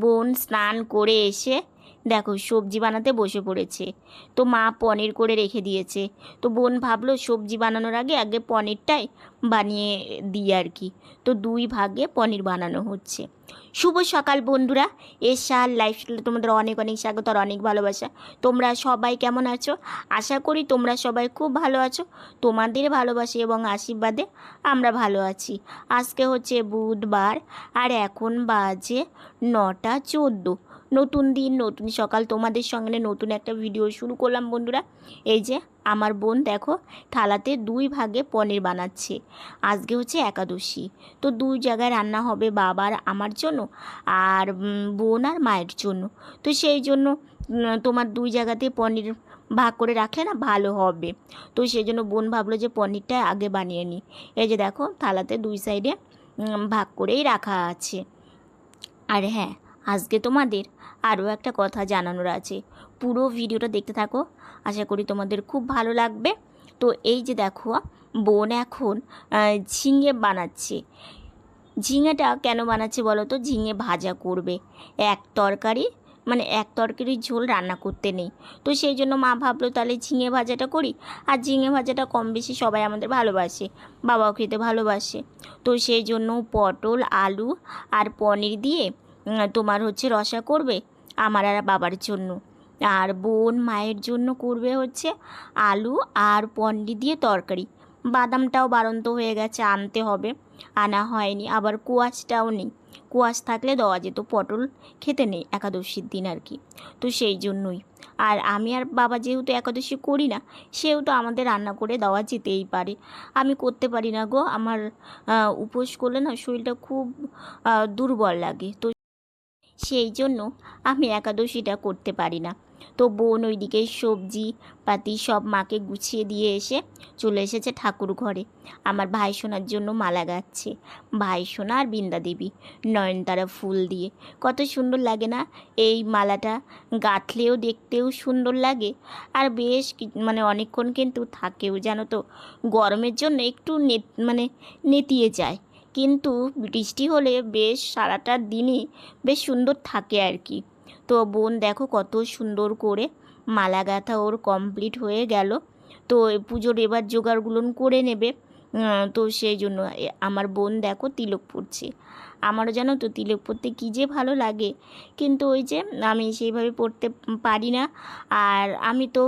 বোন স্নান করে এসে দেখো, সবজি বানাতে বসে পড়েছে। তো মা পনির করে রেখে দিয়েছে। তো বোন ভাবলো সবজি বানানোর আগে আগে পনিরটাই বানিয়ে দিই আর কি। তো দুই ভাগে পনির বানানো হচ্ছে। শুভ সকাল বন্ধুরা। এর এসার লাইফস্টাইলে তোমাদের অনেক অনেক স্বাগত আর অনেক ভালোবাসা। তোমরা সবাই কেমন আছো? আশা করি তোমরা সবাই খুব ভালো আছো। তোমাদের ভালোবাসা এবং আশীর্বাদে আমরা ভালো আছি। আজকে হচ্ছে বুধবার আর এখন বাজে নটা চোদ্দ। নতুন দিন, নতুন সকাল। তোমাদের সঙ্গে নতুন একটা ভিডিও শুরু করলাম বন্ধুরা। এই যে আমার বোন দেখো, থালাতে দুই ভাগে পনির বানাচ্ছে। আজকে হচ্ছে একাদশী। তো দুই জায়গায় রান্না হবে বাবার, আমার জন্য আর বোন আর মায়ের জন্য। তো সেই জন্য তোমার দুই জায়গাতে পনির ভাগ করে রাখলে না ভালো হবে। তো সেই জন্য বোন ভাবলো যে পনিরটা আগে বানিয়ে নিই এই যে দেখো, থালাতে দুই সাইডে ভাগ করেই রাখা আছে। আর হ্যাঁ আজকে তোমাদের আরও একটা কথা জানানোর আছে। পুরো ভিডিওটা দেখতে থাকো। আশা করি তোমাদের খুব ভালো লাগবে। তো এই যে দেখো, বোন এখন ঝিঙে বানাচ্ছে। ঝিঙেটা কেন বানাচ্ছে বলো তো? ঝিঙে ভাজা করবে। এক তরকারি মানে এক তরকারির ঝোল রান্না করতে নেই। তো সেই জন্য মা ভাবলো তাহলে ঝিঙে ভাজাটা করি। আর ঝিঙে ভাজাটা কম বেশি সবাই আমাদের ভালোবাসে, বাবাও খেতে ভালোবাসে। তো সেই জন্য পটল, আলু আর পনির দিয়ে তোমার হচ্ছে রসা করবে। আমার আর বাবার জন্য। আর বোন মায়ের জন্য করবে হচ্ছে আলু আর পন্ডি দিয়ে তরকারি। বাদামটাও বারন্ত হয়ে গেছে, আনতে হবে। আনা হয়নি, আবার কুয়াশটাও নেই। কুয়াশ থাকলে দেওয়া যেত, পটল খেতে নেই একাদশীর দিন আর কি। তো সেই জন্যই। আর আমি আর বাবা যেহেতু একাদশী করি না, সেহেতু আমাদের রান্না করে দেওয়া যেতেই পারে। আমি করতে পারি না গো, আমার উপোস করলে না শরীরটা খুব দুর্বল লাগে। তো সেই জন্য আমি একাদশীটা করতে পারি না। তো বোন ওইদিকে সবজি পাতি সব মাকে গুছিয়ে দিয়ে এসে চলে এসেছে ঠাকুর ঘরে। আমার ভাই সোনার জন্য মালা গাচ্ছে। ভাই সোনা আর বৃন্দা দেবী নয়নতারা ফুল দিয়ে। কত সুন্দর লাগে না? এই মালাটা গাঁথলেও দেখতেও সুন্দর লাগে। আর বেশ মানে অনেকক্ষণ কিন্তু থাকেও, জানো তো? গরমের জন্য একটু মানে নেতিয়ে যায়। কিন্তু বৃষ্টি হলে বেশ সারাটা দিনই বেশ সুন্দর থাকে আর কি। তো বোন দেখো কত সুন্দর করে মালা গাঁথা ওর কমপ্লিট হয়ে গেল। তো পুজোর এবার জোগাড়গুলো করে নেবে। তো সেই জন্য আমার বোন দেখো তিলক পড়ছে আমারও জানো তো পড়তে কী যে ভালো লাগে। কিন্তু ওই যে আমি সেইভাবে পড়তে পারি না। আর আমি তো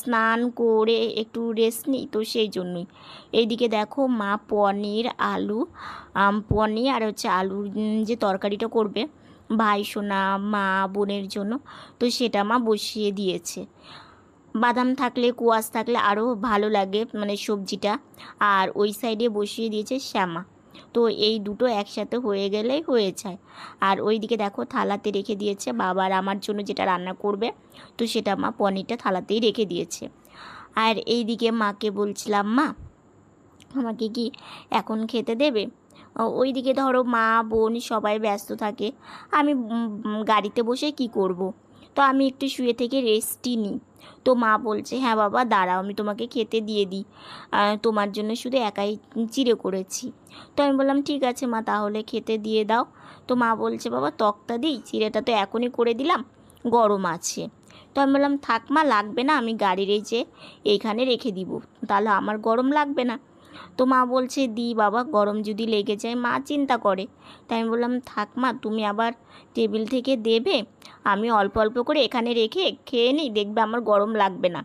স্নান করে একটু রেস্ট নিই তো সেই জন্যই। এইদিকে দেখো মা পনির, আলু পনির আর হচ্ছে আলুর যে তরকারিটা করবে ভাই, সোনা, মা, বোনের জন্য, তো সেটা মা বসিয়ে দিয়েছে। বাদাম থাকলে, কুয়াশ থাকলে আরও ভালো লাগে মানে সবজিটা। আর ওই সাইডে বসিয়ে দিয়েছে শ্যামা। তো এই দুটো একসাথে হয়ে গেলেই হয়ে যায়। আর ওইদিকে দেখো থালাতে রেখে দিয়েছে বাবার আমার জন্য যেটা রান্না করবে, তো সেটা মা পনিরটা থালাতেই রেখে দিয়েছে। আর এই দিকে মাকে বলছিলাম, মা, আমাকে কি এখন খেতে দেবে? ও- ওইদিকে ধরো মা, বোন সবাই ব্যস্ত থাকে। আমি গাড়িতে বসে কি করব। তো আমি একটু শুয়ে থেকে রেস্টই নিই। তো মা বলছে হ্যাঁ বাবা, দাঁড়াও, আমি তোমাকে খেতে দিয়ে দিই। তোমার জন্য শুধু একাই চিড়ে করেছি। তো আমি বললাম, ঠিক আছে মা, তাহলে খেতে দিয়ে দাও। তো মা বলছে, বাবা তক্তা দিই, চিড়েটা তো এখনই করে দিলাম, গরম আছে। তো আমি বললাম, থাক মা, লাগবে না, আমি গাড়ির এই যে এইখানে রেখে দিব, তাহলে আমার গরম লাগবে না। তো মা বলছে, দি বাবা, গরম যদি লেগে যায়, মা চিন্তা করে। তাই আমি বললাম, থাক মা, তুমি আবার টেবিল থেকে দেবে, আমি অল্প অল্প করে এখানে রেখে খেয়ে নিই, দেখবে আমার গরম লাগবে না।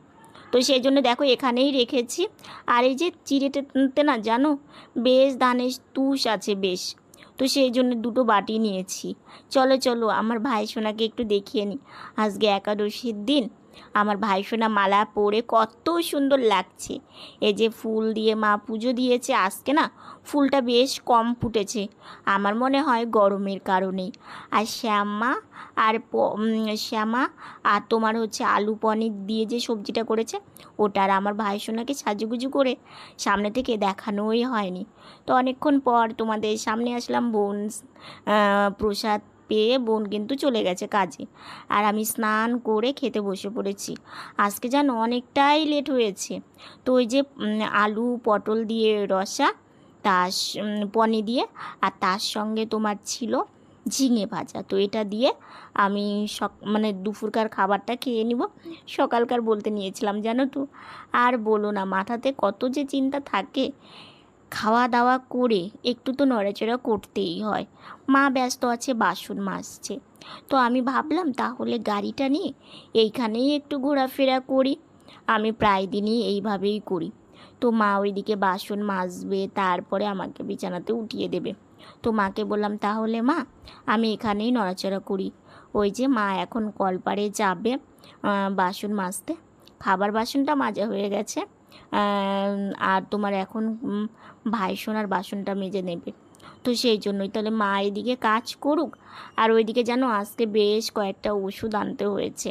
তো সেই জন্য দেখো, এখানেই রেখেছি। আর এই যে চিড়েতে না, জানো? বেশ ধানের তুষ আছে বেশ। তো সেই জন্য দুটো বাটি নিয়েছি। চলো চলো, আমার ভাই সোনাকে একটু দেখিয়ে নিই আজকে একাদশীর দিন আমার ভাই সোনা মালা পরে কত সুন্দর লাগছে। এই যে ফুল দিয়ে মা পুজো দিয়েছে আজকে না, ফুলটা বেশ কম ফুটেছে, আমার মনে হয় গরমের কারণে। আর শ্যামা আর শ্যামা আর তোমার হচ্ছে আলু পনির দিয়ে যে সবজিটা করেছে, ওটা আর আমার ভাই সোনাকে সাজুগুজু করে সামনে থেকে দেখানোই হয়নি। তো অনেকক্ষণ পর তোমাদের সামনে আসলাম বোন প্রসাদ পেয়ে বোন কিন্তু চলে গেছে কাজে। আর আমি স্নান করে খেতে বসে পড়েছি। আজকে যেন অনেকটাই লেট হয়েছে। তো ওই যে আলু, পটল দিয়ে রসা, তার পনির দিয়ে, আর তার সঙ্গে তোমার ছিল ঝিঙে ভাজা। তো এটা দিয়ে আমি সক মানে দুপুরকার খাবারটা খেয়ে নিব। সকালকার বলতে নিয়েছিলাম, জানো তো। আর বলো না, মাথাতে কত যে চিন্তা থাকে খাওয়া দাওয়া করে একটু তো নড়াচড়া করতেই হয়। মা ব্যস্ত আছে, বাসন মাজছে। তো আমি ভাবলাম, তাহলে গাড়িটা নিয়ে এইখানেই একটু ঘোরাফেরা করি। আমি প্রায় দিনই এইভাবেই করি। তো মা ওইদিকে বাসন মাজবে, তারপরে আমাকে বিছানাতে উঠিয়ে দেবে। তো মাকে বললাম, তাহলে মা, আমি এখানেই নড়াচড়া করি। ওই যে মা এখন কলপারে যাবে বাসন মাজতে। খাবার বাসনটা মাজা হয়ে গেছে। আর তোমার এখন ভাই সোনার বাসনটা মেজে নেবে। তো সেই জন্যই তাহলে মা এদিকে কাজ করুক, আর ওইদিকে যেন আজকে বেশ কয়েকটা ওষুধ আনতে হয়েছে।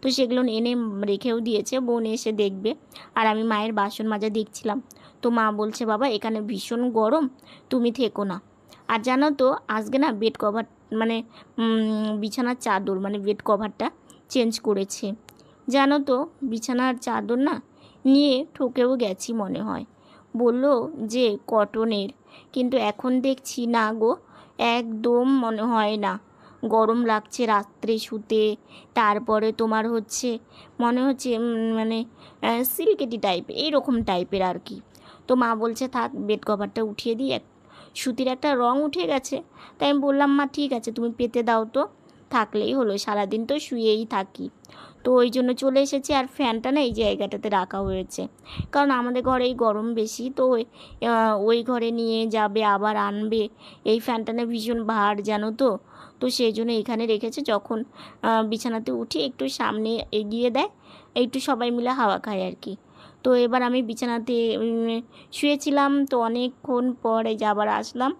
তো সেগুলো এনে রেখেও দিয়েছে, বোন এসে দেখবে। আর আমি মায়ের বাসন মাজা দেখছিলাম। তো মা বলছে, বাবা, এখানে ভীষণ গরম, তুমি থেকো না। আর জানো তো, আজকে না বেড কভার মানে বিছানার চাদর মানে বেড কভারটা চেঞ্জ করেছে। জানো তো, বিছানার চাদর না নিয়ে ঠকেও গেছি মনে হয়। বলল যে, কটনের। কিন্তু এখন দেখছি না গো, একদম মনে হয় না। গরম লাগছে রাত্রে শুতে, তারপরে তোমার হচ্ছে, মনে হচ্ছে মানে সিল্কেটি টাইপ এইরকম টাইপের আর কি। তো মা বলছে, থাক বেড কভারটা উঠিয়ে দিই। এক, সুতির একটা রং উঠে গেছে। তাই আমি বললাম, মা, ঠিক আছে, তুমি পেতে দাও তো। থাকলেই হলো, সারাদিন তো শুয়েই থাকি। তো ওই জন্য চলে এসেছি আর ফ্যানটা না এই জায়গাটাতে রাখা হয়েছে। কারণ আমাদের ঘরে এই গরম বেশি, তো ওই ঘরে নিয়ে যাবে, আবার আনবে। এই ফ্যানটা না ভীষণ ভার, জানো তো? তো সেই জন্য এখানে রেখেছে। যখন বিছানাতে উঠি একটু সামনে এগিয়ে দেয়, একটু সবাই মিলে হাওয়া খায় আর কি। তো এবার আমি বিছানাতে শুয়েছিলাম। তো অনেকক্ষণ পরে যে আবার আসলাম।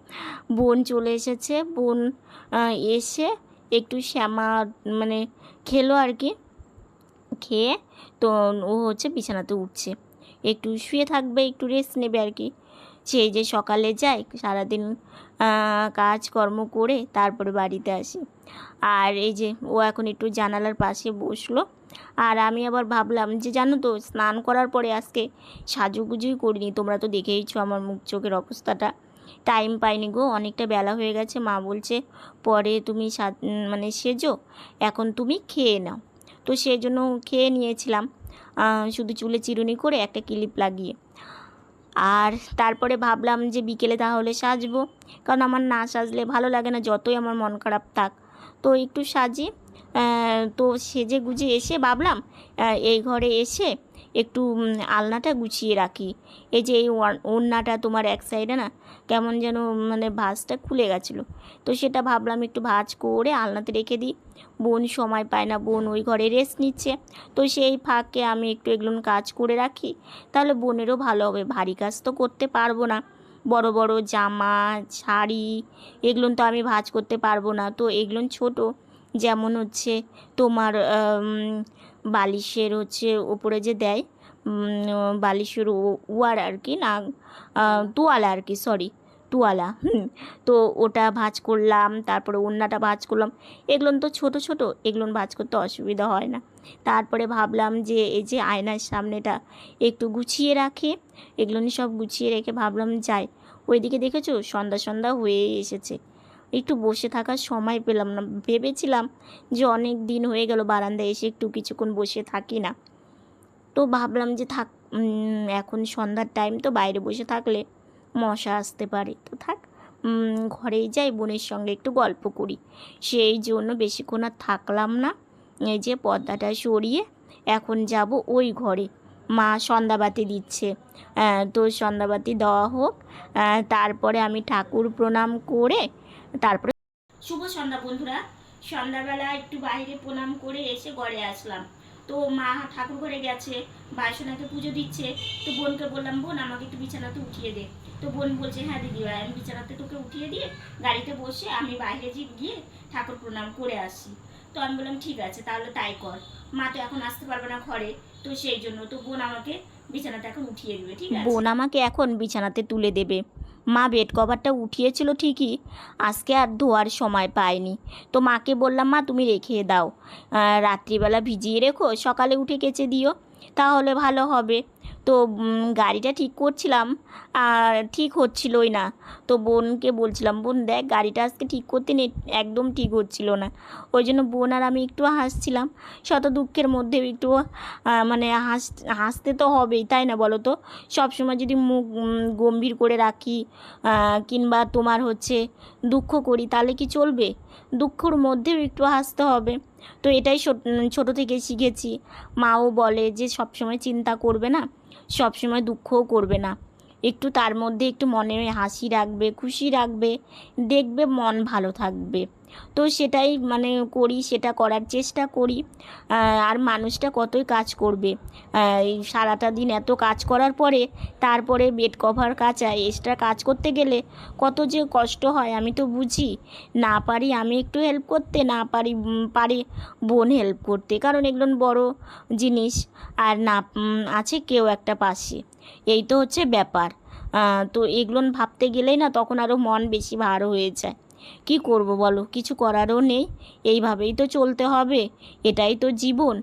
বোন চলে এসেছে। বোন এসে একটু শ্যামা মানে খেলো আর কি। খেয়ে তো ও হচ্ছে বিছানাতে উঠছে। একটু শুয়ে থাকবে, একটু রেস্ট নেবে আর কি। সে যে সকালে যায়, সারাদিন কাজকর্ম করে তারপরে বাড়িতে আসি। আর এই যে ও এখন একটু জানালার পাশে বসল। আর আমি আবার ভাবলাম যে, জানো তো, স্নান করার পরে আজকে সাজুগুজুই করিনি। তোমরা তো দেখেইছো আমার মুখ চোখের অবস্থাটা। টাইম পাইনি গো, অনেকটা বেলা হয়ে গেছে। মা বলছে, পরে তুমি মানে সেজো, এখন তুমি খেয়ে নাও। তো সেই জন্য খেয়ে নিয়েছিলাম। শুধু চুলে চিরুনি করে একটা ক্লিপ লাগিয়ে। আর তারপরে ভাবলাম যে বিকেলে তাহলে সাজবো। কারণ আমার না সাজলে ভালো লাগে না, যতই আমার মন খারাপ থাক। তো একটু সাজি। তো সেজে গুজে এসে ভাবলাম এই ঘরে এসে একটু আলনাটা গুছিয়ে রাখি। এই যে এই ওড়নাটা তোমার এক সাইডে না, কেমন যেন মানে ভাঁজটা খুলে গেছিল। তো সেটা ভাবলাম একটু ভাঁজ করে আলনাতে রেখে দিই। বোন সময় পায় না, বোন ওই ঘরে রেস্ট নিচ্ছে। তো সেই ফাঁকে আমি একটু এগুলো কাজ করে রাখি। তাহলে বোনেরও ভালো হবে, ভারী কাজ তো করতে পারব না। বড় বড় জামা, শাড়ি এগুলো তো আমি ভাঁজ করতে পারব না। তো এগুলো ছোট। যেমন হচ্ছে তোমার বালিশের হচ্ছে ওপরে যে দেয় বালিশের ওয়ার আর কি না তোয়ালা আর কি সরি তোয়ালা, হুম, তো ওটা ভাজ করলাম, তারপরে ওড়নাটা ভাজ করলাম, এগুলো তো ছোট ছোট, এগুলো ভাজ করতে অসুবিধা হয় না। তারপরে ভাবলাম যে এই যে আয়নার সামনেটা একটু গুছিয়ে রাখে, এগুলো সব গুছিয়ে রেখে ভাবলাম যাই। ওইদিকে দেখেছ সন্ধ্যা সন্ধ্যা হয়ে এসেছে। একটু বসে থাকার সময় পেলাম না। ভেবেছিলাম যে অনেক দিন হয়ে গেল, বারান্দায় এসে একটু কিছুক্ষণ বসে থাকি না। তো ভাবলাম যে থাক এখন সন্ধ্যার টাইম তো বাইরে বসে থাকলে মশা আসতে পারে। তো থাক ঘরেই যাই, বোনের সঙ্গে একটু গল্প করি। সেই জন্য বেশিক্ষণ আর থাকলাম না। এই যে পর্দাটা সরিয়ে এখন যাব ওই ঘরে। মা সন্ধ্যাবাতি দিচ্ছে। তো সন্ধ্যাবাতি দেওয়া হোক। তারপরে আমি ঠাকুর প্রণাম করে তারপরে শুভ সন্ধ্যা বন্ধুরা। সন্ধ্যাবেলা একটু বাইরে প্রণাম করে এসে ঘরে আসলাম। তো মা ঠাকুর ঘরে গেছে বাসনাকে পুজো দিচ্ছে। তো বোনকে বললাম বোন আমাকে একটু বিছানাতে উঠিয়ে দে। তো বোন বলছে হ্যাঁ দিদি ভাই আমি বিছানাতে তোকে উঠিয়ে দিয়ে গাড়িতে বসে আমি বাইরে গিয়ে ঠাকুর প্রণাম করে আসি। তো আমি বললাম ঠিক আছে তাহলে তাই কর। মা তো এখন আসতে পারবে না ঘরে তো সেই জন্য তো বোন আমাকে বিছানাতে এখন উঠিয়ে দেবে ঠিক আছে? বোন আমাকে এখন বিছানাতে তুলে দেবে। মা বেড কভারটা উঠিয়েছিল ঠিকই, আজকে আর ধোয়ার সময় পায়নি তো মাকে বললাম, মা, তুমি রেখে দাও। রাত্রিবেলা ভিজিয়ে রেখো, সকালে উঠে কেচে দিও, তাহলে ভালো হবে। তো গাড়িটা ঠিক করছিলাম, আর ঠিক হচ্ছিলই না। তো বোনকে বলছিলাম, বোন, দেখ, গাড়িটা আজকে ঠিক করতে নে একদম ঠিক হচ্ছিল না। ওই জন্য বোন আর আমি একটু হাসছিলাম। শত দুঃখের মধ্যেও একটু মানে হাস, হাসতে তো হবেই, তাই না বলো তো? সবসময় যদি মুখ গম্ভীর করে রাখি কিংবা তোমার হচ্ছে দুঃখ করি, তাহলে কি চলবে? দুঃখর মধ্যেও একটু হাসতে হবে। তো এটাই ছোট থেকে শিখেছি। মাও বলে যে, সবসময় চিন্তা করবে না। সবসময় দুঃখও করবে না। একটু তার মধ্যে একটু মনে হাসি রাখবে, খুশি রাখবে, দেখবে মন ভালো থাকবে। তো সেটাই মানে করি, সেটা করার চেষ্টা করি। আর মানুষটা কতই কাজ করবে। সারাটা দিন এত কাজ করার পরে তারপরে বেড কভার কাচা এক্সট্রা কাজ করতে গেলে কত যে কষ্ট হয়, আমি তো বুঝি। না পারি আমি একটু হেল্প করতে, না পারি পারি বোন হেল্প করতে। কারণ এগুলো বড় জিনিস। আর না আছে কেউ একটা পাশে। এই তো হচ্ছে ব্যাপার। তো এগুলো ভাবতে গেলেই না তখন আরও মন বেশি ভার হয়ে যায়। কি করব বলো? কিছু করারও নেই। এইভাবেই তো চলতে হবে। এটাই তো জীবন।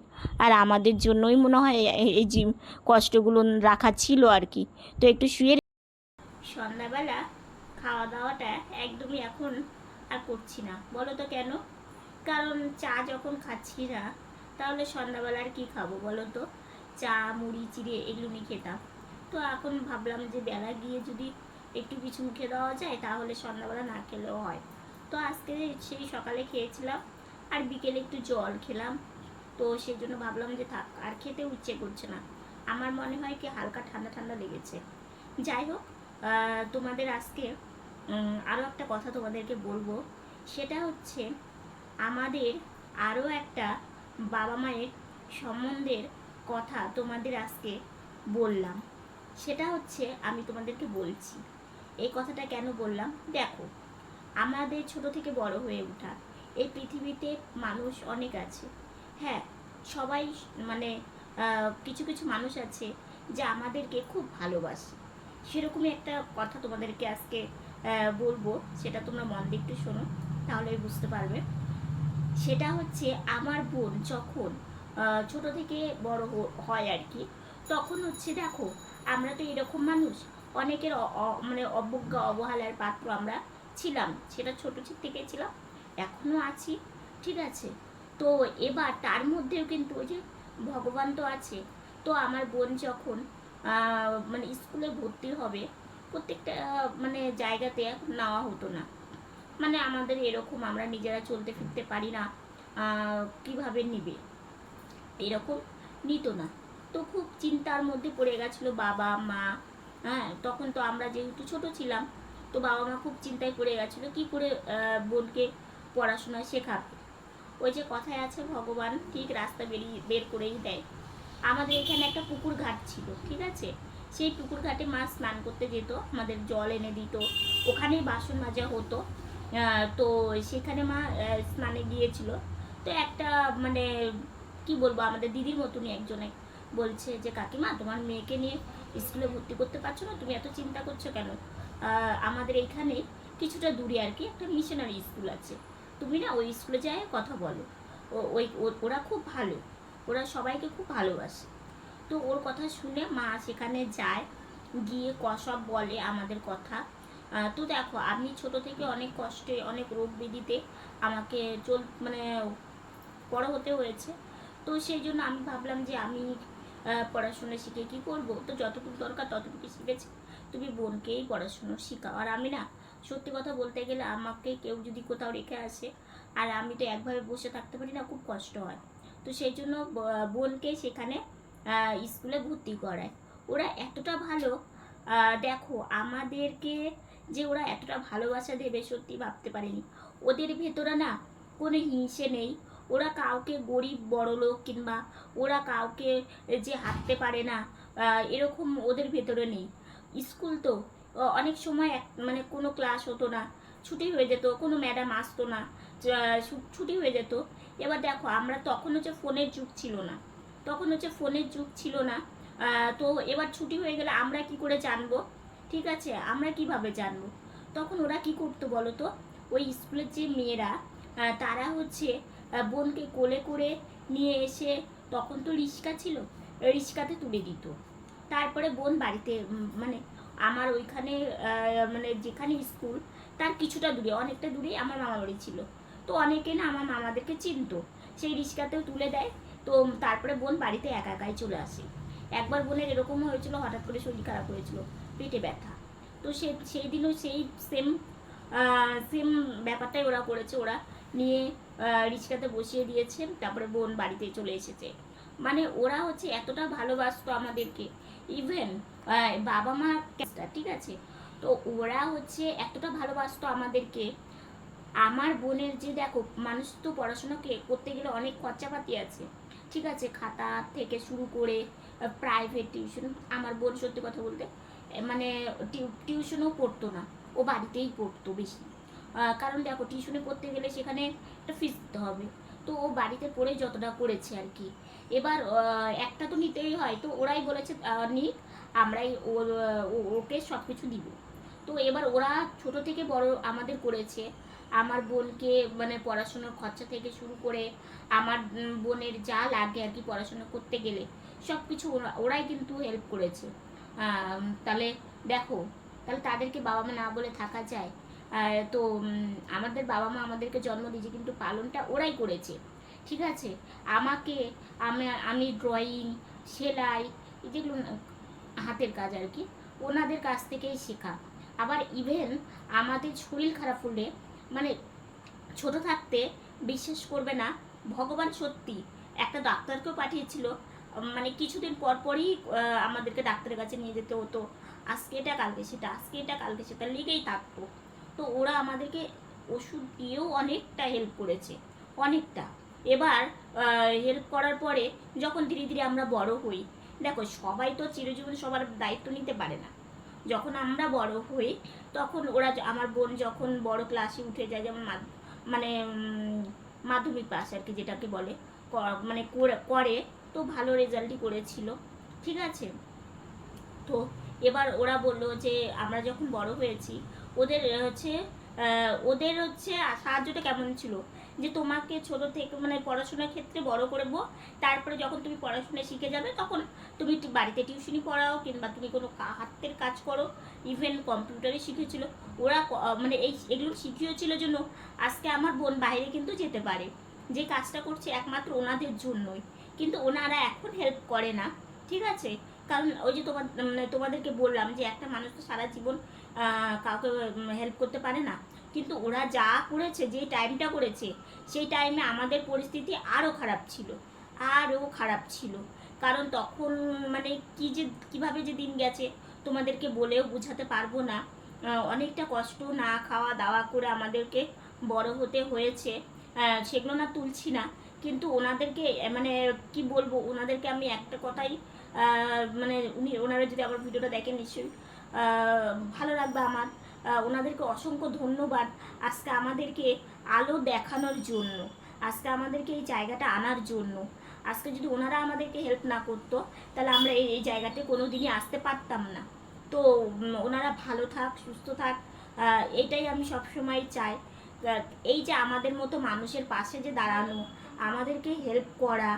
আর আমাদের জন্যই মনে হয় এই জি কষ্টগুলো রাখা ছিল আর কি। তো একটু শুয়ে সন্ধ্যাবেলা খাওয়া দাওয়াটা একদমই এখন আর করছি না। বলো তো কেন? কারণ চা যখন খাচ্ছি না, তাহলে সন্ধ্যাবেলা আর কী খাব বলো তো? চা, মুড়ি, চিড়ে এগুলো নিয়ে খেতাম। তো এখন ভাবলাম যে বেলা গিয়ে যদি একটু কিছু মুখে দেওয়া যায়, তাহলে সন্ধ্যাবেলা না খেলেও হয়। তো আজকে সেই সকালে খেয়েছিলাম, আর বিকেলে একটু জল খেলাম। তো সেই জন্য ভাবলাম যে থাক, আর খেতে ইচ্ছে করছে না। আমার মনে হয় কি হালকা ঠান্ডা ঠান্ডা লেগেছে। যাই হোক তোমাদের আজকে আরও একটা কথা তোমাদেরকে বলব। সেটা হচ্ছে, আমাদের আরও একটা বাবা মায়ের সম্বন্ধের কথা তোমাদের আজকে বললাম। সেটা হচ্ছে আমি তোমাদেরকে বলছি। এই কথাটা কেন বললাম? দেখো, আমাদের ছোট থেকে বড় হয়ে ওঠা, এই পৃথিবীতে মানুষ অনেক আছে। হ্যাঁ সবাই মানে কিছু কিছু মানুষ আছে যে আমাদেরকে খুব ভালোবাসে। সেরকমই একটা কথা তোমাদেরকে আজকে বলব, সেটা তোমরা মন দিয়ে একটু শোনো, তাহলেই বুঝতে পারবে। সেটা হচ্ছে আমার বোন যখন ছোট থেকে বড় হয় আর কি, তখন হচ্ছে দেখো আমরা তো এরকম মানুষ। অনেকের মানে অবজ্ঞা, অবহেলার পাত্র আমরা ছিলাম। সেটা ছোট থেকে ছিলাম এখনও আছি, ঠিক আছে? তো এবার তার মধ্যেও কিন্তু ওই যে ভগবান তো আছে। তো আমার বোন যখন মানে স্কুলে ভর্তি হবে, প্রত্যেকটা মানে জায়গাতে নেওয়া হতো না। মানে আমাদের এরকম, আমরা নিজেরা চলতে ফিরতে পারি না কীভাবে নিবে? এরকম নিত না। তো খুব চিন্তার মধ্যে পড়ে গেছিল বাবা, মা হ্যাঁ তখন তো আমরা যেহেতু ছোট ছিলাম, তো বাবা মা খুব চিন্তায় পড়ে গেছিল কি করে বোনকে পড়াশোনা শেখাবে। ওই যে কথায় আছে, ভগবান ঠিক রাস্তা বেরিয়ে, বের করেই দেয়। আমাদের এখানে একটা পুকুর ঘাট ছিল, ঠিক আছে? সেই পুকুর ঘাটে মা স্নান করতে যেত, আমাদের জল এনে দিত, ওখানেই বাসন মাজা হতো তো সেখানে মা স্নানে গিয়েছিল। তো একটা মানে কি বলব, আমাদের দিদির মতনই একজনে বলছে যে, কাকিমা, তোমার মেয়েকে নিয়ে স্কুলে ভর্তি করতে পারছ না? তুমি এত চিন্তা করছ কেন? আমাদের এইখানে কিছুটা দূরে আর কি একটা মিশনারি স্কুল আছে। তুমি না ওই স্কুলে যাই কথা বলো। ওই ওরা খুব ভালো। ওরা সবাইকে খুব ভালোবাসে। তো ওর কথা শুনে মা সেখানে যায়, গিয়ে সব বলে আমাদের কথা। তো দেখো, আমি ছোট থেকে অনেক কষ্টে, অনেক রোগ বিধিতে আমাকে চল মানে বড় হতে হয়েছে। তো সেই জন্য আমি ভাবলাম যে, আমি পড়াশোনা শিখে কি করব? তো যতটুকু দরকার ততটুকু শিখেছি। তুমি বোনকেই পড়াশুনো শেখাও। আর আমি না, সত্যি কথা বলতে গেলে আমাকে কেউ যদি কোথাও রেখে আসে, আর আমি তো একভাবে বসে থাকতে পারি না, খুব কষ্ট হয়। তো সেই জন্য বোনকে সেখানে স্কুলে ভর্তি করায় ওরা এতটা ভালো দেখো আমাদেরকে যে ওরা এতটা ভালোবাসা দেবে, সত্যি ভাবতে পারিনি। ওদের ভেতরে না কোনো হিংসে নেই। ওরা কাউকে গরিব বড় লোক কিংবা ওরা কাউকে যে হাঁটতে পারে না এরকম ওদের ভেতরে নেই। স্কুল তো অনেক সময় এক- মানে কোনো ক্লাস হতো না, ছুটি হয়ে যেত, কোনো ম্যাডাম আসতো না ছুটি হয়ে যেত। এবার দেখো, আমরা তখন হচ্ছে ফোনের যুগ ছিল না, তখন হচ্ছে ফোনের যুগ ছিল না তো এবার ছুটি হয়ে গেলে আমরা কি করে জানব? ঠিক আছে, আমরা কীভাবে জানব? তখন ওরা কি করতো বলো তো? ওই স্কুলের যে মেয়েরা তারা হচ্ছে বোনকে কোলে করে নিয়ে এসে তখন তো রিক্সা ছিল রিক্সাতে তুলে দিত। তারপরে বোন বাড়িতে মানে আমার ওইখানে মানে যেখানে স্কুল, তার কিছুটা দূরে, অনেকটা দূরেই আমার মামা বাড়ি ছিল। তো অনেকে না আমার মামাদেরকে চিনতো, সেই রিক্সাতেও তুলে দেয়। তো তারপরে বোন বাড়িতে একা একাই চলে আসে। একবার বোনের এরকম হয়েছিল, হঠাৎ করে শরীর খারাপ হয়েছিল, পেটে ব্যথা। তো সে, সেই দিনও সেই সেম সেম ব্যাপারটাই ওরা করেছে। ওরা নিয়ে রিক্সাতে বসিয়ে দিয়েছে তারপরে বোন বাড়িতে চলে এসেছে। মানে ওরা হচ্ছে এতটা ভালোবাসতো আমাদেরকে। ইভেন বাবা মা ঠিক আছে? তো ওরা হচ্ছে এতটা ভালোবাসতো আমাদেরকে। আমার বোনের যে দেখো, মানুষ তো পড়াশোনাকে করতে গেলে অনেক খরচাপাতি আছে। ঠিক আছে? খাতা থেকে শুরু করে প্রাইভেট টিউশন আমার বোন সত্যি কথা বলতে মানে টিউশনও পড়তো না। ও বাড়িতেই পড়তো বেশি। কারণ দেখো টিউশনে পড়তে গেলে সেখানে একটা ফিস দিতে হবে। তো ও বাড়িতে পড়ে যতটা করেছে আর কি। এবার একটা তো নিতেই হয়। তো ওরাই বলেছে নিক, আমরাই ওকে সব কিছু দিব। তো এবার ওরা ছোট থেকে বড় আমাদের করেছে। আমার বোনকে মানে পড়াশোনার খরচা থেকে শুরু করে আমার বোনের যা লাগে আর কি পড়াশোনা করতে গেলে সব কিছু ওরা- ওরাই কিন্তু হেল্প করেছে। তাহলে দেখো, তাহলে তাদেরকে বাবা মা না বলে থাকা যায়। তো আমাদের বাবা মা আমাদেরকে জন্ম দিয়েছে, কিন্তু পালনটা ওরাই করেছে। ঠিক আছে? আমাকে, আমি আমি ড্রয়িং সেলাই যেগুলো হাতের কাজ আর কি, ওনাদের কাছ থেকেই শেখা। আবার ইভেন আমাদের শরীর খারাপ হলে মানে ছোট থাকতে বিশ্বাস করবে না, ভগবান সত্যি। একটা ডাক্তারকেও পাঠিয়েছিল মানে কিছুদিন পর পরই আমাদেরকে ডাক্তারের কাছে নিয়ে যেতে হতো। আজকে এটা, কালকে সেটা, আজকে এটা, কালকে সেটা, লেগেই থাকতো। তো ওরা আমাদেরকে ওষুধ দিয়েও অনেকটা হেল্প করেছে, অনেকটা। এবার হেল্প করার পরে যখন ধীরে ধীরে আমরা বড় হই, দেখো সবাই তো চিরজীবন সবার দায়িত্ব নিতে পারে না। যখন আমরা বড় হই, তখন ওরা আমার বোন যখন বড় ক্লাসে উঠে যায়, যেমন মানে মাধ্যমিক পাস আর কি যেটাকে বলে মানে করে তো ভালো রেজাল্টই করেছিল, ঠিক আছে? তো এবার ওরা বলল যে, আমরা যখন বড় হয়েছি ওদের হচ্ছে ওদের হচ্ছে সাহায্যটা কেমন ছিল? যে তোমাকে ছোট থেকে মানে পড়াশোনার ক্ষেত্রে বড় করব তারপরে যখন তুমি পড়াশোনা শিখে যাবে, তখন তুমি বাড়িতে টিউশনি পড়াও, কিংবা তুমি কোনো হাতের কাজ করো। ইভেন কম্পিউটারে শিখেছিল। ওরা মানে এই এগুলো শিখিয়েছিল জন্য আজকে আমার বোন বাইরে কিন্তু যেতে পারে। যে কাজটা করছে একমাত্র ওনাদের জন্যই। কিন্তু ওনারা এখন হেল্প করে না। ঠিক আছে? কারণ ওই যে তোমার মানে তোমাদেরকে বললাম যে একটা মানুষ তো সারা জীবন কাউকে হেল্প করতে পারে না। কিন্তু ওরা যা করেছে, যে টাইমটা করেছে, সেই টাইমে আমাদের পরিস্থিতি আরও খারাপ ছিল আরও খারাপ ছিল। কারণ তখন মানে কি যে, কীভাবে যে দিন গেছে, তোমাদেরকে বলেও বোঝাতে পারব না। অনেকটা কষ্ট না খাওয়া দাওয়া করে আমাদেরকে বড় হতে হয়েছে। সেগুলো না তুলছি না। কিন্তু ওনাদেরকে মানে কি বলব, ওনাদেরকে আমি একটা কথাই মানে উনি, ওনারা যদি আমার ভিডিওটা দেখেন, নিশ্চয়ই ভালো লাগবে আমার। ওনাদেরকে অসংখ্য ধন্যবাদ আজকে আমাদেরকে আলো দেখানোর জন্য, আজকে আমাদেরকে এই জায়গাটা আনার জন্য। আজকে যদি ওনারা আমাদেরকে হেল্প না করতো, তাহলে আমরা এই এই জায়গাতে কোনো দিনই আসতে পারতাম না। তো ওনারা ভালো থাক, সুস্থ থাক এটাই আমি সবসময় চাই। এই যে আমাদের মতো মানুষের পাশে যে দাঁড়ানো, আমাদেরকে হেল্প করা,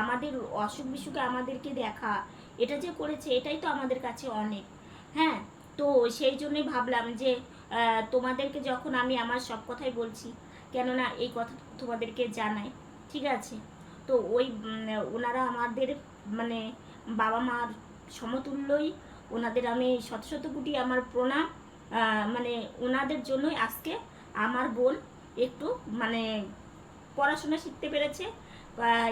আমাদের অসুখ বিসুখে আমাদেরকে দেখা, এটা যে করেছে, এটাই তো আমাদের কাছে অনেক। হ্যাঁ তো সেই জন্যই ভাবলাম যে তোমাদেরকে যখন আমি আমার সব কথাই বলছি, কেননা এই কথা তোমাদেরকে জানাই, ঠিক আছে? তো ওই ওনারা আমাদের মানে বাবা মার সমতুল্যই, ওনাদের আমি শত শত কোটি আমার প্রণাম মানে ওনাদের জন্যই আজকে আমার বোন একটু মানে পড়াশোনা শিখতে পেরেছে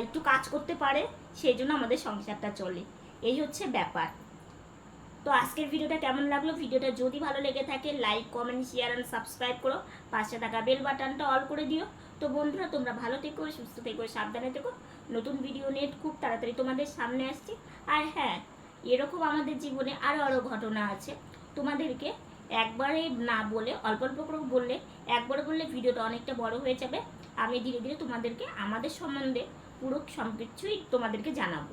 একটু কাজ করতে পারে, সেই জন্য আমাদের সংসারটা চলে। এই হচ্ছে ব্যাপার। তো আজকের ভিডিওটা কেমন লাগল? ভিডিওটা যদি ভালো লেগে থাকে like comment share and subscribe করো। পাশে থাকা বেল বাটনটা অল করে দিও। তো বন্ধুরা, তোমরা ভালো থেকো, সুস্থ থেকো, সাবধানে থেকো। নতুন ভিডিও নেট খুব তাড়াতাড়ি তোমাদের সামনে আসছে। আর হ্যাঁ এরকম আমাদের জীবনে আরও আরও ঘটনা আছে। তোমাদেরকে একবারে না বলে, অল্প অল্প করে বললে, একবারে বললে ভিডিওটা অনেকটা বড় হয়ে যাবে। আমি ধীরে ধীরে তোমাদেরকে, আমাদের সম্বন্ধে পুরো সব কিছুই তোমাদেরকে জানাব।